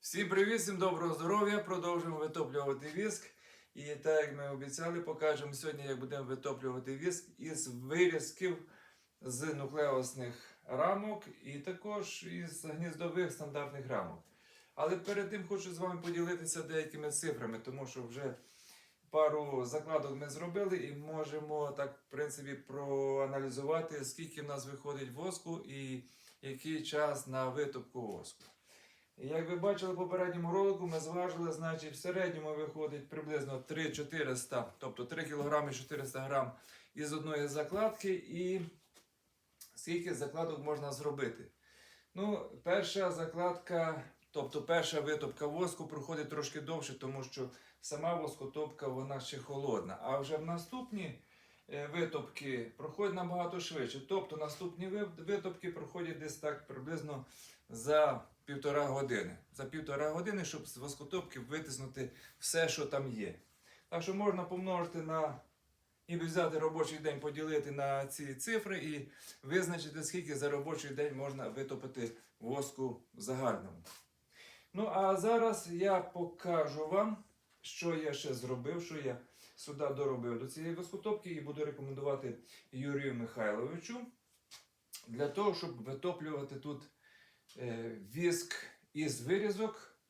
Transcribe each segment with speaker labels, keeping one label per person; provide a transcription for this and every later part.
Speaker 1: Всім привіт, всім доброго здоров'я. Продовжуємо витоплювати віск. І так як ми обіцяли, покажемо сьогодні, як будемо витоплювати віск із вирізків з нуклеосних рамок і також із гніздових стандартних рамок. Але перед тим хочу з вами поділитися деякими цифрами, тому що вже пару закладок ми зробили і можемо так, в принципі, проаналізувати, скільки в нас виходить воску і який час на витопку воску. Як ви бачили в попередньому ролику, ми зважили, значить, в середньому виходить приблизно 3-400, тобто 3 кг 400 г із одної закладки, і скільки закладок можна зробити. Ну, перша закладка, тобто перша витопка воску проходить трошки довше, тому що сама воскотопка вона ще холодна. А вже в наступні е, витопки проходять набагато швидше. Тобто наступні витопки проходять десь так приблизно за півтора години. За півтора години, щоб з воскотопки витиснути все, що там є. Так що можна помножити на і взяти робочий день, поділити на ці цифри і визначити, скільки за робочий день можна витопити воску в загальному. Ну, а зараз я покажу вам, що я ще зробив, що я сюди доробив до цієї воскотопки і буду рекомендувати Юрію Михайловичу для того, щоб витоплювати тут е, віск із вирізок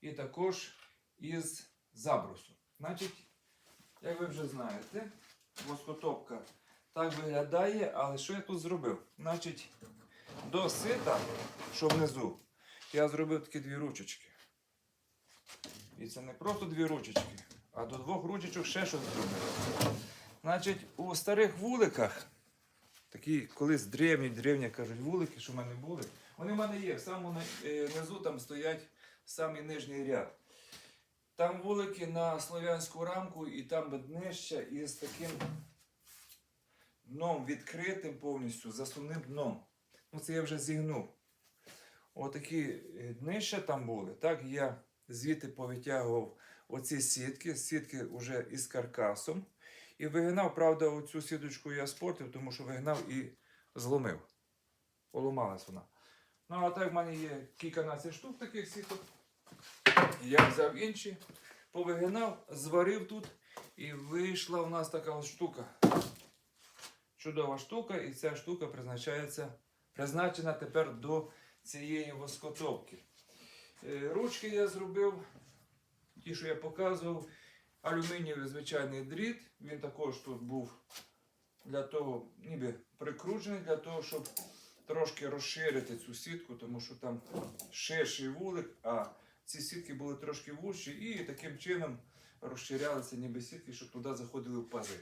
Speaker 1: і також із забрусу. Значить, як ви вже знаєте, воскотопка так виглядає, але що я тут зробив? Значить, до сита, що внизу, я зробив такі дві ручечки. І це не просто дві ручечки, а до двох ручечок ще щось зробив. Значить, у старих вуликах, такі колись древні, древні кажуть, вулики, що в мене були, вони в мене є. В самому е, низу там стоять самий нижній ряд. Там вулики на слов'янську рамку і там днище із таким дном відкритим повністю, засувним дном. Ну це я вже зігнув. Отакі е, днища там були. Так я звідти повитягував оці сітки, сітки вже із каркасом. І вигинав, правда, оцю сіточку я спортив, тому що вигнав і зломив. Поламалась вона. Ну, а так в мене є кільканадцять штук таких сіток. Я взяв інші, повигинав, зварив тут, і вийшла у нас така ось штука. Чудова штука, і ця штука призначається, призначена тепер до цієї воскотопки. Е, Ручки я зробив, ті, що я показував, алюмінієвий звичайний дріт. Він також тут був для того, ніби прикручений, для того, щоб трошки розширити цю сітку, тому що там ширший вулик, а ці сітки були трошки вужчі і таким чином розширялися ніби сітки, щоб туди заходили пази.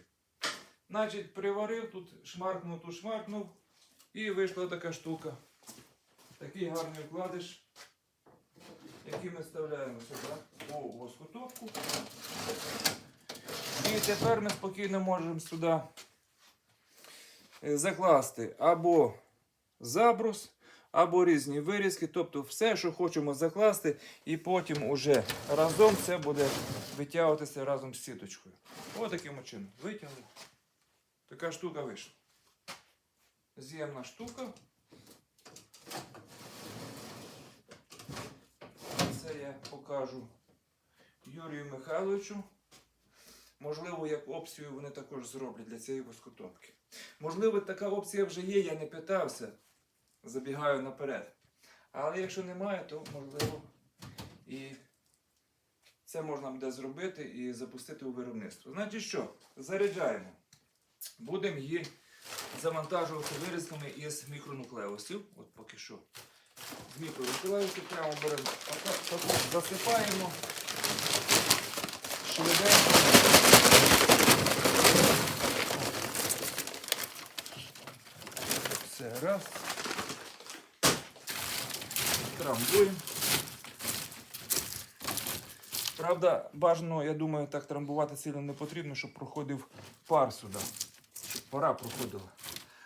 Speaker 1: Значить, приварив тут, шмаркнув, тут шмаркнув, і вийшла така штука. Такий гарний вкладиш, який ми вставляємо сюди у воскотопку. І тепер ми спокійно можемо сюди е, закласти або забрус, або різні вирізки, тобто все, що хочемо закласти, і потім уже разом це буде витягуватися разом з сіточкою. Ось таким чином. Витягли. Така штука вийшла. З'ємна штука. Це я покажу Юрію Михайловичу. Можливо, як опцію вони також зроблять для цієї воскотопки. Можливо, така опція вже є, я не питався. Забігаю наперед. Але якщо немає, то можливо і це можна буде зробити і запустити у виробництво. Значить що, заряджаємо. Будемо її завантажувати вирізками із мікронуклеусів. От поки що з мікронуклеусів прямо беремо, отак засипаємо. Швиденько. Все, раз. Трамбуємо. Правда, бажано, я думаю, так трамбувати сильно не потрібно, щоб проходив пар сюди. Щоб пара проходила.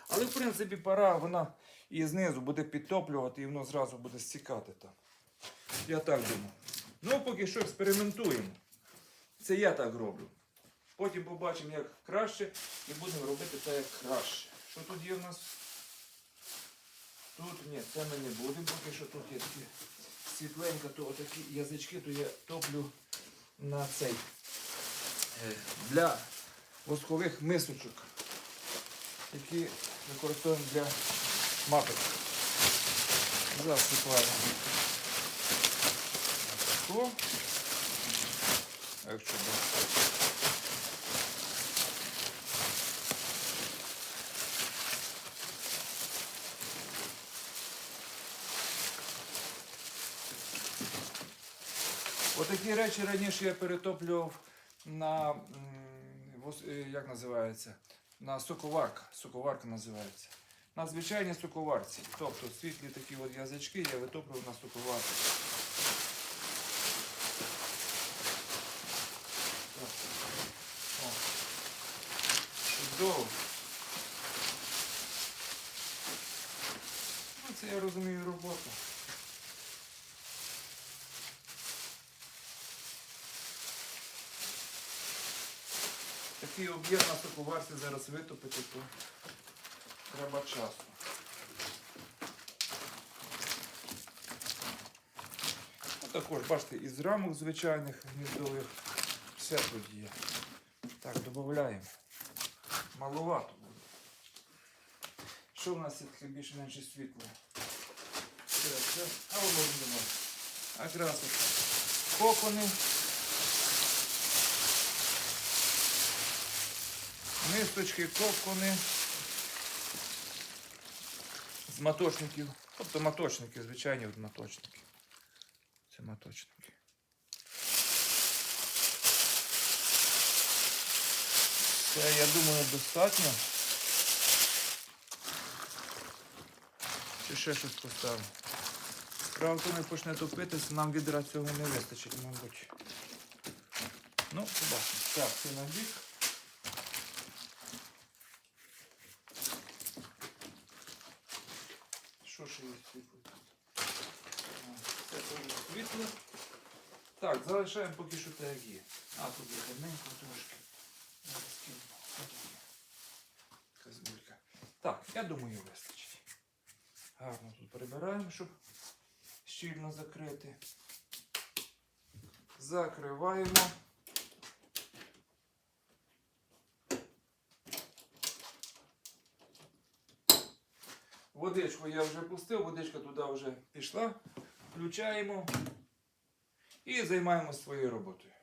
Speaker 1: Але, в принципі, пара вона і знизу буде підтоплювати, і воно зразу буде стікати там. Я так думаю. Ну, поки що експериментуємо. Це я так роблю. Потім побачимо, як краще, і будемо робити так, як краще. Що тут є в нас? Тут ні, це ми не будемо, поки що тут є такі світленька, то отакі язички, то я топлю на цей е, для воскових мисочок, які використовуємо для маток. Засипаємо. Тако. Як чудово. Отакі речі раніше я перетоплював на е, як називається? На соковарка. Соковарка називається. На звичайній соковарці. Тобто світлі такі от язички я витоплював на соковарці. Чудово. Ну, це я розумію роботу. Такий об'єм на соковарці зараз витопити, то треба часу. Ну, також, бачите, із рамок звичайних гніздових все тут є. Так, додаємо. Маловато буде. Що в нас є таке більш-менше світло? Це, це, а будемо. Якраз от кокони. Мисточки, кокони. Маточників. Тобто маточники, звичайні маточники. Це маточники. Це, я думаю, достатньо. Чи ще щось поставимо? Тому, як почне топитися, нам відра цього не вистачить, мабуть. Ну, побачимо. Так, це на бік. Світло. Так, залишаємо поки що так як є. А, тут є гарненько трошки. Зараз кину. От є. Якась булька. Так, я думаю, вистачить. Гарно тут прибираємо, щоб щільно закрити. Закриваємо. Водичку я вже пустив, водичка туди вже пішла. Включаємо і займаємося своєю роботою.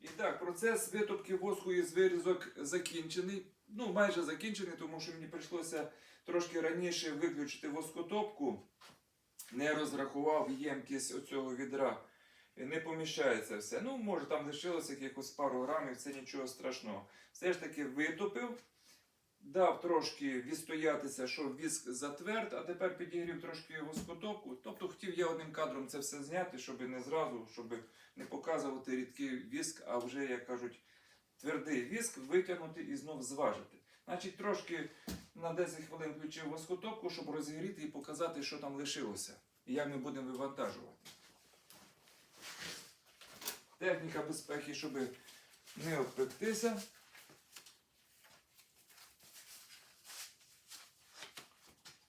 Speaker 1: І так, процес витопки воску із вирізок закінчений. Ну, майже закінчений, тому що мені прийшлося трошки раніше виключити воскотопку. Не розрахував ємкість оцього відра. Не поміщається все. Ну, може, там лишилося якихось пару грамів, це нічого страшного. Все ж таки витопив, дав трошки відстоятися, щоб віск затверд, а тепер підігрів трошки воскотопку. Тобто хотів я одним кадром це все зняти, щоб не зразу, щоб не показувати рідкий віск, а вже, як кажуть, твердий віск витягнути і знов зважити. Значить, трошки на 10 хвилин включив воскотопку, щоб розігріти і показати, що там лишилося, і як ми будемо вивантажувати. Техніка безпеки, щоб не обпектися.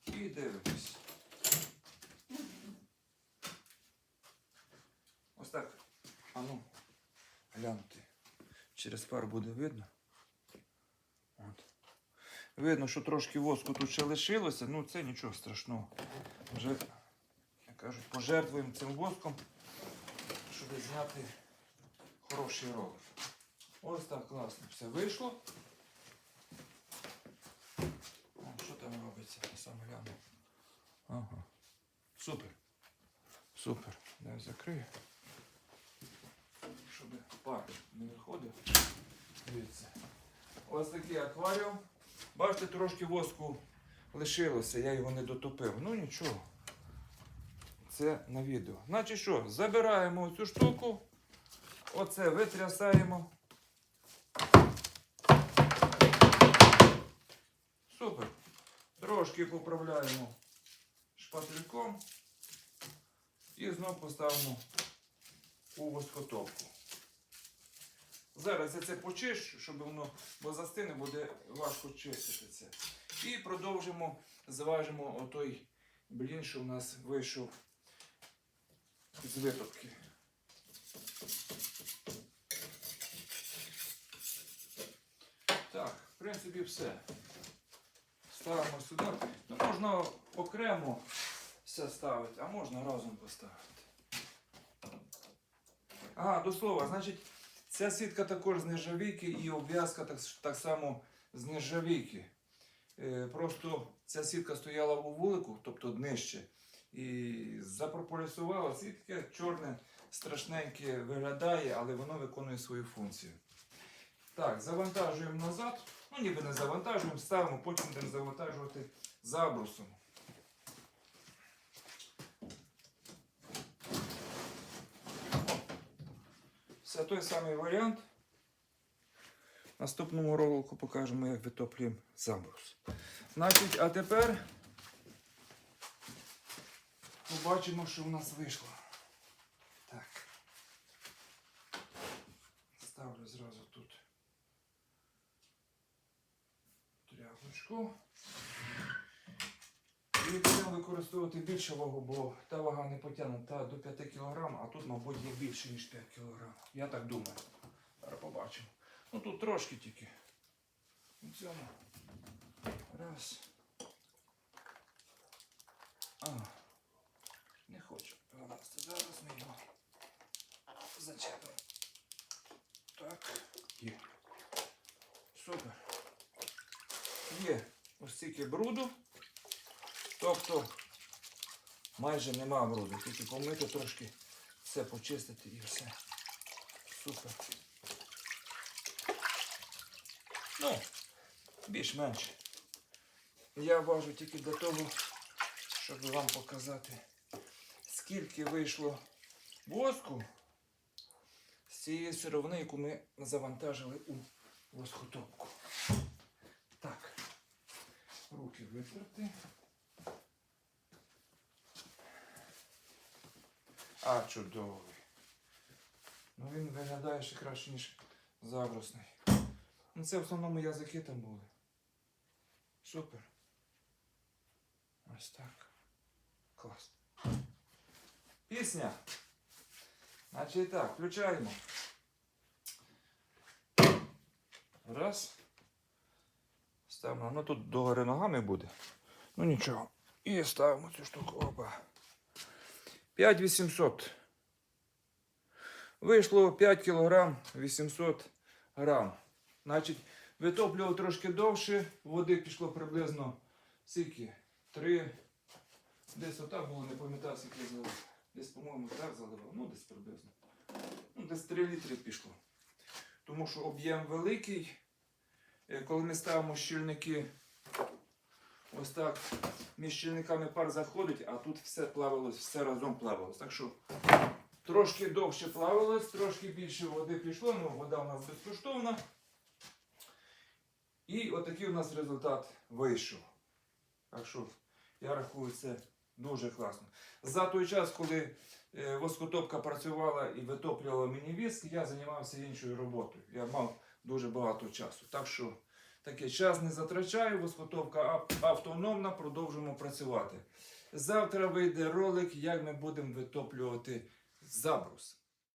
Speaker 1: І дивимось. Ось так. А ну, гляньте. Через пар буде видно. От. Видно, що трошки воску тут ще лишилося, ну це нічого страшного. Вже, як кажуть, пожертвуємо цим воском, щоб зняти хороший ролик. Ось так класно все вийшло. О, що там робиться? Я Сам гляну. Ага. Супер. Супер. Дай закрию. Щоб пар не виходив. Дивіться. Ось такий акваріум. Бачите, трошки воску лишилося, я його не дотопив. Ну нічого. Це на відео. Значить що, забираємо цю штуку. Оце витрясаємо. Супер. Трошки поправляємо шпательком і знов поставимо у воскотопку. Зараз я це почищу, щоб воно, бо застине буде важко чистити це. І продовжимо зважимо отой блін, що в нас вийшов з витопки. Так, в принципі, все. Ставимо сюди. Ну, можна окремо все ставити, а можна разом поставити. Ага, до слова, значить, ця сітка також з нержавійки і обв'язка так, так само з нержавійки. Е, просто ця сітка стояла у вулику, тобто днище, і запрополісувала сітка чорне, страшненьке виглядає, але воно виконує свою функцію. Так, завантажуємо назад. Ну, ніби не завантажуємо, ставимо, потім будемо завантажувати забрусом. Це той самий варіант. В наступному ролику покажемо, як витоплюємо забрус. Значить, а тепер побачимо, що в нас вийшло. Так. Ставлю зразу тут тряпочку. І будемо використовувати більше вагу, бо та вага не потягне та до 5 кг, а тут, мабуть, є більше, ніж 5 кг. Я так думаю. Зараз побачимо. Ну тут трошки тільки. Цьому. Раз. А. Не хочу. Зараз ми його зачепимо. Так. Є. Супер. Стільки бруду. Тобто майже нема бруду. Тільки помити трошки, все почистити і все. Супер. Ну, більш-менш. Я важу тільки для того, щоб вам показати, скільки вийшло воску з цієї сировини, яку ми завантажили у восхотопку. Так, руки витерти. А, чудовий. Ну він виглядає ще краще, ніж забрусний. Ну це в основному язики там були. Супер. Ось так. Клас. Пісня. Значить так, включаємо. Раз. Ставимо. Ну тут догори ногами буде. Ну нічого. І ставимо цю штуку. Опа. 5800. Вийшло 5 кг 800 грам. Значить, витоплював трошки довше, води пішло приблизно скільки? 3. Десь отак було, не пам'ятаю, скільки я. Десь, по-моєму, так заливав. Ну, десь приблизно. Ну, десь 3 літри пішло. Тому що об'єм великий. Е, Коли ми ставимо щільники, ось так, між щільниками пар заходить, а тут все плавалось, все разом плавалось. Так що трошки довше плавалось, трошки більше води пішло, ну вода у нас безкоштовна. І отакий у нас результат вийшов. Так що я рахую це дуже класно. За той час, коли е, воскотопка працювала і витоплювала мені віск, я займався іншою роботою. Я мав дуже багато часу. Так що такий час не затрачаю, висготовка автономна, продовжуємо працювати. Завтра вийде ролик, як ми будемо витоплювати забрус.